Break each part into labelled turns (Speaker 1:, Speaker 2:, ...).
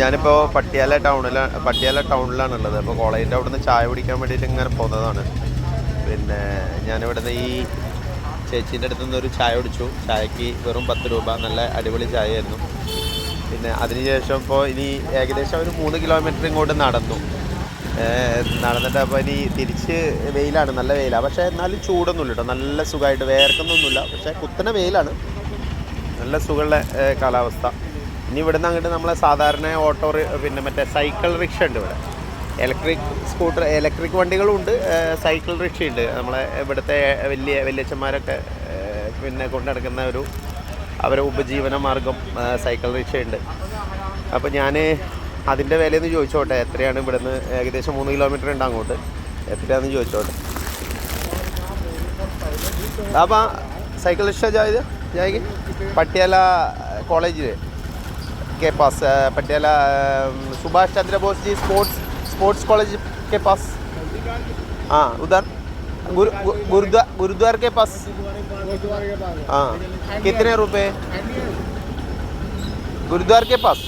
Speaker 1: ഞാനിപ്പോൾ പട്ടിയാല ടൗണിലാണ് പട്ടിയാല ടൗണിലാണ് ഉള്ളത് അപ്പോൾ കോളേജിന്റെ അവിടുന്ന് ചായ കുടിക്കാൻ വേണ്ടിയിട്ട് ഇങ്ങനെ പോകുന്നതാണ് പിന്നെ ഞാനിവിടുന്ന് ഈ ചേച്ചീന്റെ അടുത്ത് നിന്ന് ഒരു ചായ കുടിച്ചു. ചായക്ക് വെറും പത്ത് രൂപ. നല്ല അടിപൊളി ചായയായിരുന്നു. പിന്നെ അതിനുശേഷം ഇപ്പോൾ ഇനി ഏകദേശം ഒരു മൂന്ന് കിലോമീറ്റർ ഇങ്ങോട്ട് നടന്നു. നടന്നിട്ട് അപ്പോൾ ഇനി തിരിച്ച് വെയിലാണ്. നല്ല വെയിലാണ് പക്ഷേ എന്നാലും ചൂടൊന്നുമില്ല കേട്ടോ. നല്ല സുഖമായിട്ട് വേർക്കുന്നൊന്നുമില്ല. പക്ഷേ കുത്തന വെയിലാണ്. നല്ല സുഖമുള്ള കാലാവസ്ഥ. ഇനി ഇവിടുന്ന് അങ്ങോട്ട് നമ്മളെ സാധാരണ ഓട്ടോ പിന്നെ മറ്റേ സൈക്കിൾ റിക്ഷ ഉണ്ട് ഇവിടെ. ഇലക്ട്രിക് സ്കൂട്ടർ ഇലക്ട്രിക് വണ്ടികളുണ്ട് സൈക്കിൾ റിക്ഷയുണ്ട്. നമ്മളെ ഇവിടുത്തെ വലിയ വലിയച്ഛന്മാരൊക്കെ പിന്നെ കൊണ്ടുനടക്കുന്ന ഒരു അവരെ ഉപജീവന മാർഗം സൈക്കിൾ റിക്ഷയുണ്ട്. അപ്പോൾ ഞാൻ അതിന്റെ വിലയെന്ന് ചോദിച്ചോട്ടെ എത്രയാണ് ഇവിടുന്ന്? ഏകദേശം മൂന്ന് കിലോമീറ്റർ ഉണ്ട് അങ്ങോട്ട്. എത്രയാണെന്ന് ചോദിച്ചോട്ടെ. അപ്പോൾ സൈക്കിൾ റിക്ഷ ജായത് ജായിക്ക്? പട്ടിയാല കോളേജിൽ के पास Patiala Subhash Chandra Bose ji sports sports college के पास। हाँ उधर। गुरु गुरुद्वार गुरुद्वार के पास। हाँ कितने रुपए? गुरुद्वार के पास।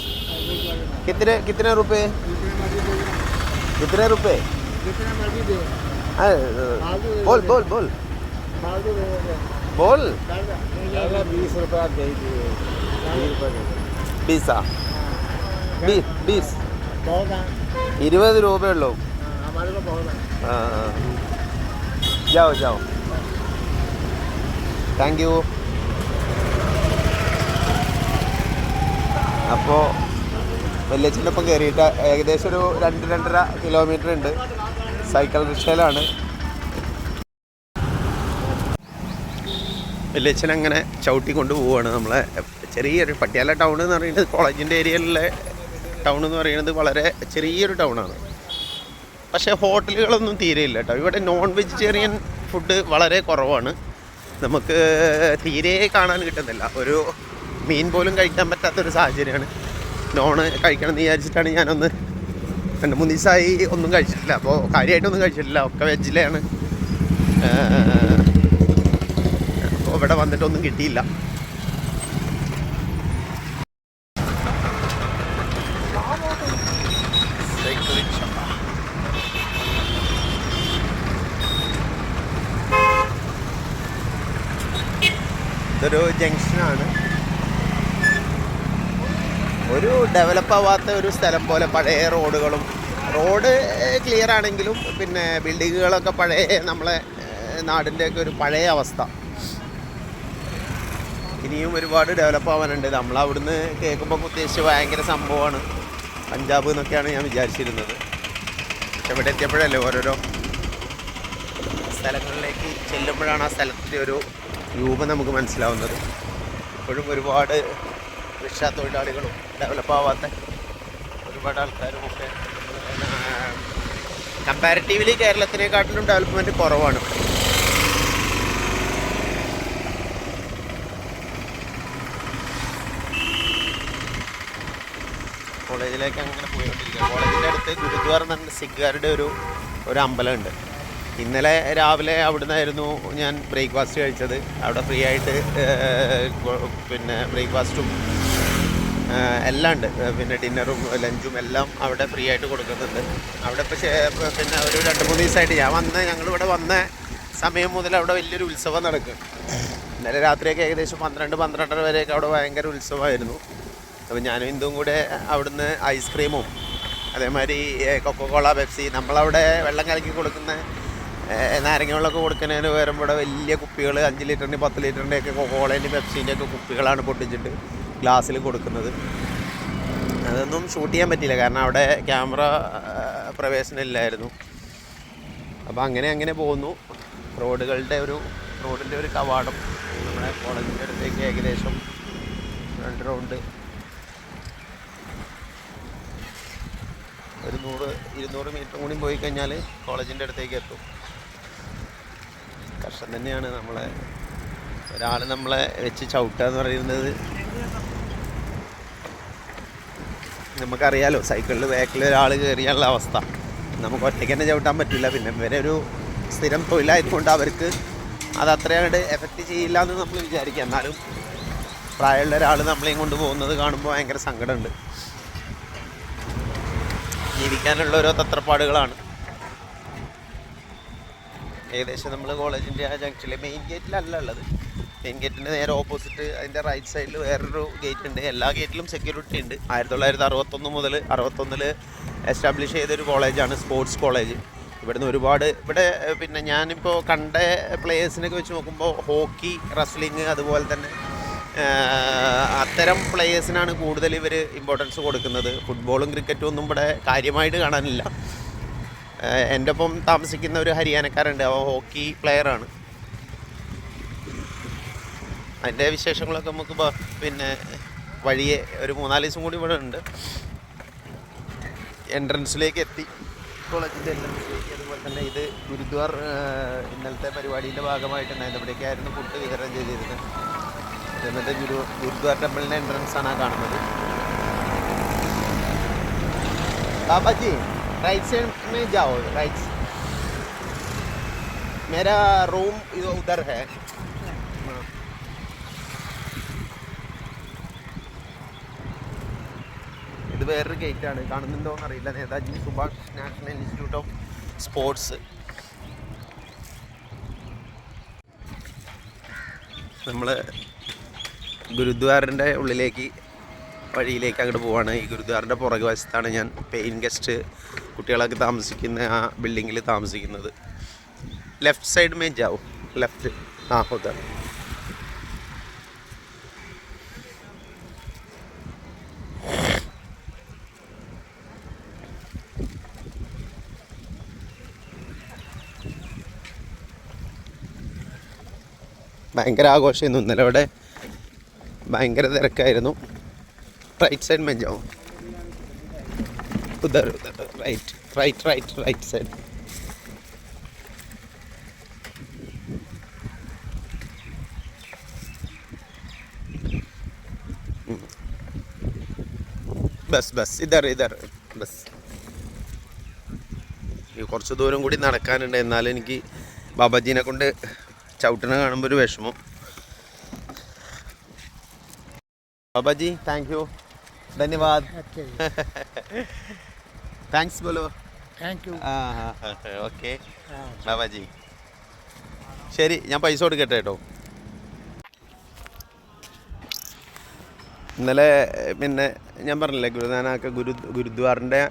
Speaker 1: कितने कितने रुपए? कितने रुपए? बोल बोल बोल। बोल।
Speaker 2: बीस रुपया दे दिए ബീസാ ബീസ്
Speaker 1: ഇരുപത് രൂപയുള്ളൂ ജാവോ ജാവോ. താങ്ക് യു അപ്പോൾ വല്യച്ഛന്റെ ഒപ്പം കയറിയിട്ട് ഏകദേശം ഒരു രണ്ട് രണ്ടര കിലോമീറ്റർ ഉണ്ട്. സൈക്കിൾ റിക്ഷയിലാണ് വല്യച്ഛൻ അങ്ങനെ ചവിട്ടിക്കൊണ്ട് പോവുകയാണ് നമ്മളെ. ചെറിയൊരു പട്ടിയാല ടൗൺ എന്ന് പറയുന്നത് കോളേജിന്റെ ഏരിയയിലെ ടൗൺ എന്ന് പറയുന്നത് വളരെ ചെറിയൊരു ടൗണാണ് പക്ഷേ ഹോട്ടലുകളൊന്നും തീരെയില്ല കേട്ടോ. ഇവിടെ നോൺ വെജിറ്റേറിയൻ ഫുഡ് വളരെ കുറവാണ്. നമുക്ക് തീരെ കാണാൻ കിട്ടുന്നില്ല. ഒരു മീൻ പോലും കഴിക്കാൻ പറ്റാത്തൊരു സാഹചര്യമാണ്. നോണ് കഴിക്കണം എന്ന് വിചാരിച്ചിട്ടാണ് ഞാനൊന്ന് രണ്ട് മൂന്ന് ദിവസമായി ഒന്നും കഴിച്ചിട്ടില്ല. അപ്പോൾ കാര്യമായിട്ടൊന്നും കഴിച്ചിട്ടില്ല. ഒക്കെ ഇവിടെ വന്നിട്ടൊന്നും കിട്ടിയില്ല. ഇതൊരു ജംഗ്ഷനാണ്. ഒരു ഡെവലപ്പ് ആവാത്ത ഒരു സ്ഥലം പോലെ പഴയ റോഡുകളും. റോഡ് ക്ലിയർ ആണെങ്കിലും പിന്നെ ബിൽഡിങ്ങുകളൊക്കെ പഴയ നമ്മളെ നാടിന്റെയൊക്കെ ഒരു പഴയ അവസ്ഥ. ഇനിയും ഒരുപാട് ഡെവലപ്പ് ആവാനുണ്ട്. നമ്മൾ അവിടുന്ന് കേൾക്കുമ്പോൾ ഉദ്ദേശിച്ച് ഭയങ്കര സംഭവമാണ്. പഞ്ചാബ് എന്നൊക്കെയാണ് ഞാൻ വിചാരിച്ചിരുന്നത്. പക്ഷെ ഇവിടെ എത്തിയപ്പോഴല്ലേ ഓരോരോ സ്ഥലങ്ങളിലേക്ക് ചെല്ലുമ്പോഴാണ് ആ സ്ഥലത്തിന്റെ ഒരു രൂപം നമുക്ക് മനസ്സിലാവുന്നത്. ഇപ്പോഴും ഒരുപാട് റിക്ഷാ തൊഴിലാളികളും ഡെവലപ്പ് ആവാത്ത ഒരുപാട് ആൾക്കാരും ഒക്കെ കമ്പാരിറ്റീവ്ലി കേരളത്തിനെക്കാട്ടിലും ഡെവലപ്മെന്റ് കുറവാണ് ഇവിടെ. കോളേജിലേക്ക് അങ്ങനെ പോയിക്കൊണ്ടിരിക്കുക കോളേജിന്റെ അടുത്ത് ഗുരുദ്വാർ എന്ന് പറഞ്ഞ സിഖുകാരുടെ ഒരു ഒരു അമ്പലമുണ്ട്. ഇന്നലെ രാവിലെ അവിടെ നിന്നായിരുന്നു ഞാൻ ബ്രേക്ക്ഫാസ്റ്റ് കഴിച്ചത്. അവിടെ ഫ്രീ ആയിട്ട് പിന്നെ ബ്രേക്ക്ഫാസ്റ്റും എല്ലാം ഉണ്ട്. പിന്നെ ഡിന്നറും ലഞ്ചും എല്ലാം അവിടെ ഫ്രീ ആയിട്ട് കൊടുക്കുന്നുണ്ട്. അവിടെ ഇപ്പോൾ പിന്നെ ഒരു രണ്ട് മൂന്ന് ദിവസമായിട്ട് ഞാൻ വന്ന് ഞങ്ങളിവിടെ വന്ന സമയം മുതൽ അവിടെ വലിയൊരു ഉത്സവം നടക്കും. ഇന്നലെ രാത്രിയൊക്കെ ഏകദേശം പന്ത്രണ്ട് പന്ത്രണ്ടര വരെയൊക്കെ അവിടെ ഭയങ്കര ഉത്സവമായിരുന്നു. അപ്പോൾ ഞാനും ഇന്ദുവും കൂടെ അവിടുന്ന് ഐസ്ക്രീമും അതേമാതിരി കൊക്കോകോള പെപ്സി നമ്മളവിടെ വെള്ളം കലക്കി കൊടുക്കുന്ന നാരങ്ങ വെള്ളമൊക്കെ കൊടുക്കുന്നതിന് ഇവിടെ വലിയ കുപ്പികൾ അഞ്ച് ലിറ്ററിന്റെ പത്ത് ലിറ്ററിന്റെ ഒക്കെ ഒക്കെ കുപ്പികളാണ് പൊട്ടിച്ചിട്ട് ഗ്ലാസ്സിൽ കൊടുക്കുന്നത്. അതൊന്നും ഷൂട്ട് ചെയ്യാൻ പറ്റിയില്ല കാരണം അവിടെ ക്യാമറ പ്രവേശനമില്ലായിരുന്നു അപ്പോൾ അങ്ങനെ അങ്ങനെ പോകുന്നു റോഡുകളുടെ ഒരു റോഡിന്റെ ഒരു കവാടം നമ്മുടെ കോളേജിന്റെ അടുത്തേക്ക് ഏകദേശം രണ്ട് റൗണ്ട് ഒരു നൂറ് ഇരുന്നൂറ് മീറ്റർ കൂടി പോയി കഴിഞ്ഞാൽ കോളേജിന്റെ അടുത്തേക്ക് എത്തും. കഷ്ടം തന്നെയാണ് നമ്മളെ ഒരാൾ നമ്മളെ വെച്ച് ചവിട്ടുക എന്ന് പറയുന്നത്. നമുക്കറിയാലോ സൈക്കിളിൽ ബാക്കിൽ ഒരാൾ കയറിയാനുള്ള അവസ്ഥ. നമുക്ക് ഒറ്റയ്ക്ക് തന്നെ ചവിട്ടാൻ പറ്റില്ല. പിന്നെ ഇവരെ ഒരു സ്ഥിരം തൊഴിലായതുകൊണ്ട് അവർക്ക് അത് അത്രയായിട്ട് എഫക്റ്റ് ചെയ്യില്ല എന്ന് നമ്മൾ വിചാരിക്കുക എന്നാലും പ്രായമുള്ള ഒരാൾ നമ്മളെയും കൊണ്ട് പോകുന്നത് കാണുമ്പോൾ ഭയങ്കര സങ്കടമുണ്ട്. ജീവിക്കാനുള്ള ഓരോ തത്രപ്പാടുകളാണ്. ഏകദേശം നമ്മൾ കോളേജിന്റെ ആ ജംഗ്ഷനിലെ മെയിൻ ഗേറ്റിലല്ല ഉള്ളത്. മെയിൻ ഗേറ്റിന്റെ നേരെ ഓപ്പോസിറ്റ് അതിന്റെ റൈറ്റ് സൈഡിൽ വേറൊരു ഗേറ്റ് ഉണ്ട്. എല്ലാ ഗേറ്റിലും സെക്യൂരിറ്റി ഉണ്ട്. ആയിരത്തി തൊള്ളായിരത്തി അറുപത്തൊന്ന് മുതൽ അറുപത്തൊന്നിൽ എസ്റ്റാബ്ലിഷ് ചെയ്തൊരു കോളേജാണ് സ്പോർട്സ് കോളേജ് ഇവിടുന്ന് ഒരുപാട് ഇവിടെ പിന്നെ ഞാനിപ്പോൾ കണ്ട പ്ലേയേഴ്സിനൊക്കെ വെച്ച് നോക്കുമ്പോൾ ഹോക്കി റസ്ലിംഗ് അതുപോലെ തന്നെ അത്തരം പ്ലേയേഴ്സിനാണ് കൂടുതൽ ഇവർ ഇമ്പോർട്ടൻസ് കൊടുക്കുന്നത്. ഫുട്ബോളും ക്രിക്കറ്റും ഒന്നും ഇവിടെ കാര്യമായിട്ട് കാണാനില്ല. എന്റെ ഒപ്പം താമസിക്കുന്ന ഒരു ഹരിയാനക്കാരുണ്ട്. അവ ഹോക്കി പ്ലെയറാണ് അതിന്റെ വിശേഷങ്ങളൊക്കെ നമുക്ക് പിന്നെ വഴിയെ ഒരു മൂന്നാൽ ദിവസം കൂടി ഇവിടെ ഉണ്ട്. എൻട്രൻസിലേക്ക് എത്തി. കോളേജിന്റെ എൻട്രൻസിലേക്ക് അതുപോലെ തന്നെ ഇത് ഗുരുദ്വാർ ഇന്നലത്തെ പരിപാടിയുടെ ഭാഗമായിട്ടുണ്ടായിരുന്നു ഇവിടേക്കായിരുന്നു ഫുഡ് വിതരണം ചെയ്തിരുന്നത്. എന്നിട്ട് ഗുരു ഗുരുദ്വാർ ടെമ്പിളിൻ്റെ എൻട്രൻസ് ആണ് ആ കാണുന്നത് ബാബാജി राइट साइड में जाओ राइट मेरा रूम उधर है हाँ। ഇത് വേറൊരു ഗേറ്റ് ആണ് കാണുന്നുണ്ടോ എന്നറിയില്ല Netaji Subhas National Institute of Sports നമ്മൾ ഗുരുദ്വാറിന്റെ ഉള്ളിലേക്ക് വഴിയിലേക്ക് അങ്ങോട്ട് പോവാണ്. ഈ ഗുരുദ്വാറിന്റെ പുറകു വശത്താണ് ഞാൻ പെയിൻ ഗസ്റ്റ് കുട്ടികളൊക്കെ താമസിക്കുന്ന ആ ബിൽഡിങ്ങിൽ താമസിക്കുന്നത്. ലെഫ്റ്റ് സൈഡ് മേ ആവും ലെഫ്റ്റ് ആ ഉദർ ഭയങ്കര ആഘോഷമായിരുന്നു ഇന്നലെ ഇവിടെ ഭയങ്കര തിരക്കായിരുന്നു. Right side മെഞ്ചാവും right right right right side bus bus ഇതർ ഇതർ bus. കുറച്ച് ദൂരം കൂടി നടക്കാനുണ്ട്. എന്നാലും എനിക്ക് ബാബാജീനെ കൊണ്ട് ചവിട്ടണ കാണുമ്പോൾ ഒരു വിഷമം. बाबा जी थैंक यू धन्यवाद
Speaker 2: Okay.
Speaker 1: थैंक्स बोलो
Speaker 2: Thank you.
Speaker 1: Okay
Speaker 2: Ah,
Speaker 1: Babaji ശരി ഞാൻ പൈസ കൊടുക്കട്ടെ കേട്ടോ ഇന്നലെ ഏഹ്, പിന്നെ ഞാൻ പറഞ്ഞില്ലേ ഗുരുനാനാക്ക് ഗുരു ഗുരുദ്വാറിൻ്റെ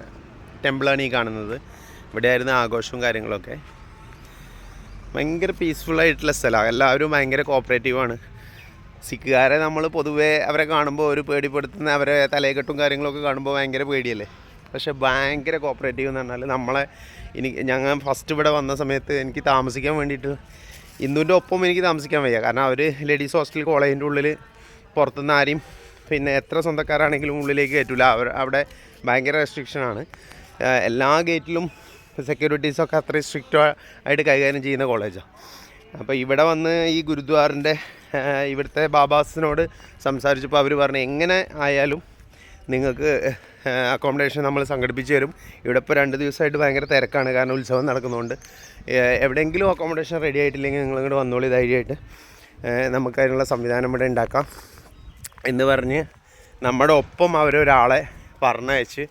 Speaker 1: ടെമ്പിളാണ് ഈ കാണുന്നത് ഇവിടെയായിരുന്നു ആഘോഷവും കാര്യങ്ങളൊക്കെ ഭയങ്കര പീസ്ഫുൾ ആയിട്ടുള്ള സ്ഥലമാണ് എല്ലാവരും ഭയങ്കര കോപ്പറേറ്റീവാണ് സിഖുകാരെ നമ്മൾ പൊതുവേ അവരെ കാണുമ്പോൾ ഒരു പേടിപ്പെടുത്തുന്ന അവരെ തലയെക്കെട്ടും കാര്യങ്ങളൊക്കെ കാണുമ്പോൾ ഭയങ്കര പേടിയല്ലേ? പക്ഷേ ഭയങ്കര കോപ്പറേറ്റീവ് എന്ന് പറഞ്ഞാൽ നമ്മളെ എനിക്ക് ഞങ്ങൾ ഫസ്റ്റ് ഇവിടെ വന്ന സമയത്ത് എനിക്ക് താമസിക്കാൻ വേണ്ടിയിട്ട് ഇന്ദുവിന്റെ ഒപ്പം എനിക്ക് താമസിക്കാൻ വയ്യ. കാരണം അവർ ലേഡീസ് ഹോസ്റ്റൽ കോളേജിന്റെ ഉള്ളിൽ പുറത്തുനിന്ന് ആരെയും പിന്നെ എത്ര സ്വന്തക്കാരാണെങ്കിലും ഉള്ളിലേക്ക് കയറ്റില്ല അവർ അവിടെ ഭയങ്കര റെസ്ട്രിക്ഷനാണ് എല്ലാ ഗേറ്റിലും സെക്യൂരിറ്റീസൊക്കെ അത്രയും സ്ട്രിക്റ്റ് ആയിട്ട് കൈകാര്യം ചെയ്യുന്ന കോളേജാണ് അപ്പോൾ ഇവിടെ വന്ന് ഈ ഗുരുദ്വാറിന്റെ ഇവിടുത്തെ ബാബാസിനോട് സംസാരിച്ചപ്പോൾ അവർ പറഞ്ഞു എങ്ങനെ ആയാലും നിങ്ങൾക്ക് അക്കോമഡേഷൻ നമ്മൾ സംഘടിപ്പിച്ച് തരും. ഇവിടെ ഇപ്പോൾ രണ്ട് ദിവസമായിട്ട് ഭയങ്കര തിരക്കാണ്. കാരണം ഉത്സവം നടക്കുന്നതുകൊണ്ട് എവിടെയെങ്കിലും അക്കോമഡേഷൻ റെഡി ആയിട്ടില്ലെങ്കിൽ നിങ്ങൾ ഇങ്ങോട്ട് വന്നോളി ധൈര്യമായിട്ട്. നമുക്കതിനുള്ള സംവിധാനം ഇവിടെ ഉണ്ടാക്കാം. എന്ന് പറഞ്ഞ് നമ്മുടെ ഒപ്പം അവരൊരാളെ പറഞ്ഞയച്ച്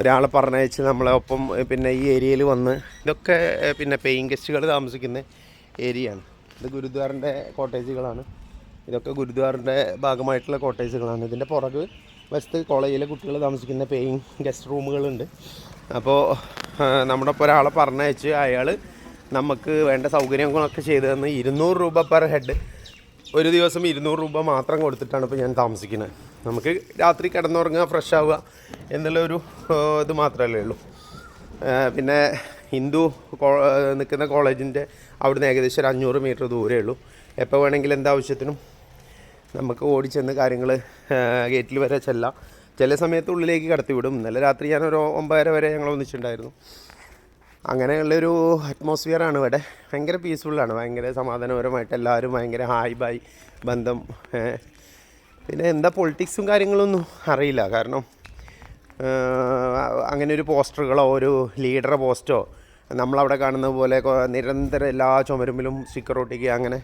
Speaker 1: ഒരാളെ പറഞ്ഞയച്ച് നമ്മളെ ഒപ്പം പിന്നെ ഈ ഏരിയയിൽ വന്ന് ഇതൊക്കെ പിന്നെ പെയിങ് ഗസ്റ്റുകൾ താമസിക്കുന്ന. ഏരിയയാണ്. ഇത് ഗുരുദ്വാറിന്റെ കോട്ടേജുകളാണ്. ഇതൊക്കെ ഗുരുദ്വാറിന്റെ ഭാഗമായിട്ടുള്ള കോട്ടേജുകളാണ്. ഇതിന്റെ പുറക് വശത്ത് കോളേജിലെ കുട്ടികൾ താമസിക്കുന്ന പേയിങ് ഗസ്റ്റ് റൂമുകളുണ്ട്. അപ്പോൾ നമ്മുടെ ഒപ്പം ഒരാളെ പറഞ്ഞയച്ച് അയാൾ നമുക്ക് വേണ്ട സൗകര്യങ്ങളൊക്കെ ചെയ്തു തന്ന് ഇരുന്നൂറ് രൂപ പെർ ഹെഡ്. ഒരു ദിവസം ഇരുന്നൂറ് രൂപ മാത്രം കൊടുത്തിട്ടാണ് ഇപ്പോൾ ഞാൻ താമസിക്കുന്നത്. നമുക്ക് രാത്രി കിടന്നുറങ്ങുക ഫ്രഷ് ആവുക എന്നുള്ളൊരു ഇത് മാത്രമല്ലേ ഉള്ളൂ. പിന്നെ ഹിന്ദു നിൽക്കുന്ന കോളേജിന്റെ അവിടുന്ന് ഏകദേശം ഒരു അഞ്ഞൂറ് മീറ്റർ ദൂരമേ ഉള്ളൂ. എപ്പോൾ വേണമെങ്കിലും എന്താവശ്യത്തിനും നമുക്ക് ഓടിച്ചെന്ന് കാര്യങ്ങൾ ഗേറ്റിൽ വരെ ചെല്ലാം. ചില സമയത്ത് ഉള്ളിലേക്ക് കടത്തി വിടും. ഇന്നലെ രാത്രി ഞാൻ ഒരു ഒമ്പതര വരെ ഞങ്ങൾ ഒന്നിച്ചിട്ടുണ്ടായിരുന്നു. അങ്ങനെയുള്ളൊരു അറ്റ്മോസ്ഫിയറാണ് ഇവിടെ. ഭയങ്കര പീസ്ഫുള്ളാണ് ഭയങ്കര സമാധാനപരമായിട്ട് എല്ലാവരും ഭയങ്കര ഹായ് ബായ് ബന്ധം പിന്നെ എന്താ പൊളിറ്റിക്സും കാര്യങ്ങളൊന്നും അറിയില്ല. കാരണം അങ്ങനെ ഒരു പോസ്റ്ററുകളോ ഒരു ലീഡർ പോസ്റ്റോ നമ്മളവിടെ കാണുന്നത് പോലെ നിരന്തരം എല്ലാ ചുമരുമ്പിലും സ്റ്റിക്കർ ഒട്ടിക്കുക അങ്ങനെ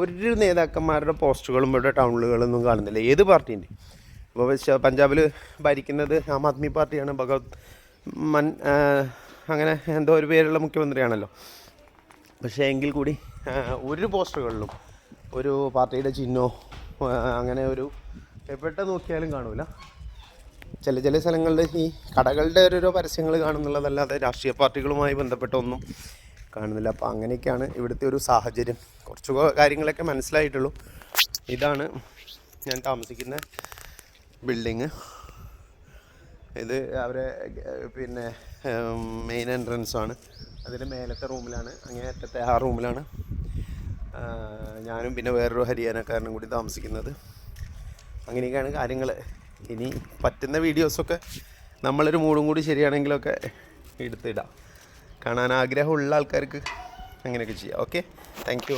Speaker 1: ഒരു നേതാക്കന്മാരുടെ പോസ്റ്റുകളും ഇവിടെ ടൗണുകളൊന്നും കാണുന്നില്ല. ഏത് പാർട്ടീന്റെ? ഇപ്പോൾ പഞ്ചാബിൽ ഭരിക്കുന്നത് ആം ആദ്മി പാർട്ടിയാണ് ഭഗവത് മൻ അങ്ങനെ എന്തോ ഒരു പേരുള്ള മുഖ്യമന്ത്രിയാണല്ലോ. പക്ഷേ എങ്കിൽ കൂടി ഒരു പോസ്റ്ററുകളിലും ഒരു പാർട്ടിയുടെ ചിഹ്നോ അങ്ങനെ ഒരു എവിടെ നോക്കിയാലും കാണൂല. ചില ചില സ്ഥലങ്ങളിൽ ഈ കടകളുടെ ഓരോരോ പരസ്യങ്ങൾ കാണുന്നുള്ളതല്ലാതെ രാഷ്ട്രീയ പാർട്ടികളുമായി ബന്ധപ്പെട്ട ഒന്നും കാണുന്നില്ല. അപ്പോൾ അങ്ങനെയൊക്കെയാണ് ഇവിടുത്തെ ഒരു സാഹചര്യം. കുറച്ച് കാര്യങ്ങളൊക്കെ മനസ്സിലായിട്ടുള്ളൂ. ഇതാണ് ഞാൻ താമസിക്കുന്ന ബിൽഡിങ്. ഇത് അവരെ പിന്നെ മെയിൻ എൻട്രൻസ് ആണ്. അതിന്റെ മേലത്തെ റൂമിലാണ്. അങ്ങനെ അറ്റത്തെ ആ റൂമിലാണ് ഞാനും പിന്നെ വേറൊരു ഹരിയാനക്കാരനും കൂടി താമസിക്കുന്നത്. അങ്ങനെയൊക്കെയാണ് കാര്യങ്ങൾ ഇനി പറ്റുന്ന വീഡിയോസൊക്കെ നമ്മളൊരു മൂടും കൂടി ശരിയാണെങ്കിലൊക്കെ എടുത്തിടാം. കാണാൻ ആഗ്രഹമുള്ള ആൾക്കാർക്ക് അങ്ങനെയൊക്കെ ചെയ്യാം. Okay thank